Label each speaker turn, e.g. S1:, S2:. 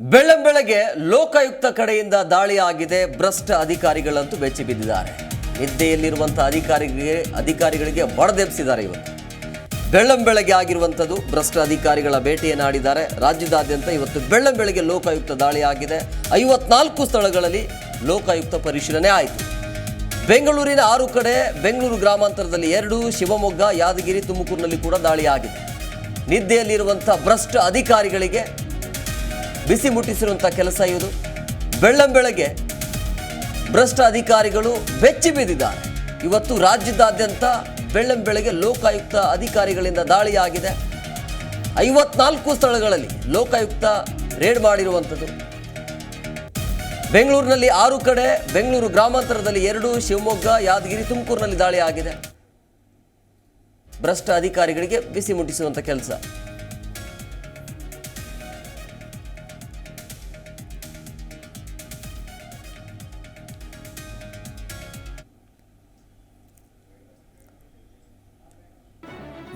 S1: ಬೆಳ್ಳಂಬೆಳಗ್ಗೆ ಲೋಕಾಯುಕ್ತ ಕಡೆಯಿಂದ ದಾಳಿ ಆಗಿದೆ ಭ್ರಷ್ಟ ಅಧಿಕಾರಿಗಳಂತೂ ಬೆಚ್ಚಿ ಬಿದ್ದಿದ್ದಾರೆ. ನಿದ್ದೆಯಲ್ಲಿರುವಂತಹ ಅಧಿಕಾರಿಗಳಿಗೆ ಅಧಿಕಾರಿಗಳಿಗೆ ಬಡದೆಬ್ಸಿದ್ದಾರೆ ಇವತ್ತು. ಬೆಳ್ಳಂಬೆಳಗ್ಗೆ ಆಗಿರುವಂಥದ್ದು ಭ್ರಷ್ಟ ಅಧಿಕಾರಿಗಳ ಭೇಟಿಯನ್ನಾಡಿದ್ದಾರೆ. ರಾಜ್ಯದಾದ್ಯಂತ ಇವತ್ತು ಬೆಳ್ಳಂಬೆಳಗ್ಗೆ ಲೋಕಾಯುಕ್ತ ದಾಳಿ ಆಗಿದೆ ಐವತ್ನಾಲ್ಕು ಸ್ಥಳಗಳಲ್ಲಿ ಲೋಕಾಯುಕ್ತ ಪರಿಶೀಲನೆ ಆಯಿತು. ಬೆಂಗಳೂರಿನ ಆರು ಕಡೆ ಬೆಂಗಳೂರು ಗ್ರಾಮಾಂತರದಲ್ಲಿ ಎರಡು, ಶಿವಮೊಗ್ಗ, ಯಾದಗಿರಿ, ತುಮಕೂರಿನಲ್ಲಿ ಕೂಡ ದಾಳಿ ಆಗಿದೆ ನಿದ್ದೆಯಲ್ಲಿರುವಂಥ ಭ್ರಷ್ಟ ಅಧಿಕಾರಿಗಳಿಗೆ ಬಿಸಿ ಮುಟ್ಟಿಸಿರುವಂಥ ಕೆಲಸ ಇದು ಬೆಳ್ಳಂಬೆಳಗ್ಗೆ ಭ್ರಷ್ಟ ಅಧಿಕಾರಿಗಳು ಬೆಚ್ಚಿ ಬಿದ್ದಿದ್ದಾರೆ ಇವತ್ತು ರಾಜ್ಯದಾದ್ಯಂತ ಬೆಳ್ಳಂ ಬೆಳಗ್ಗೆ ಲೋಕಾಯುಕ್ತ ಅಧಿಕಾರಿಗಳಿಂದ ದಾಳಿಯಾಗಿದೆ. ಐವತ್ನಾಲ್ಕು ಸ್ಥಳಗಳಲ್ಲಿ ಲೋಕಾಯುಕ್ತ ರೇಡ್ ಮಾಡಿರುವಂಥದ್ದು. ಬೆಂಗಳೂರಿನಲ್ಲಿ ಆರು ಕಡೆ, ಬೆಂಗಳೂರು ಗ್ರಾಮಾಂತರದಲ್ಲಿ ಎರಡು, ಶಿವಮೊಗ್ಗ, ಯಾದಗಿರಿ, ತುಮಕೂರಿನಲ್ಲಿ ದಾಳಿ ಆಗಿದೆ ಭ್ರಷ್ಟ ಅಧಿಕಾರಿಗಳಿಗೆ ಬಿಸಿ ಮುಟ್ಟಿಸುವಂಥ ಕೆಲಸ.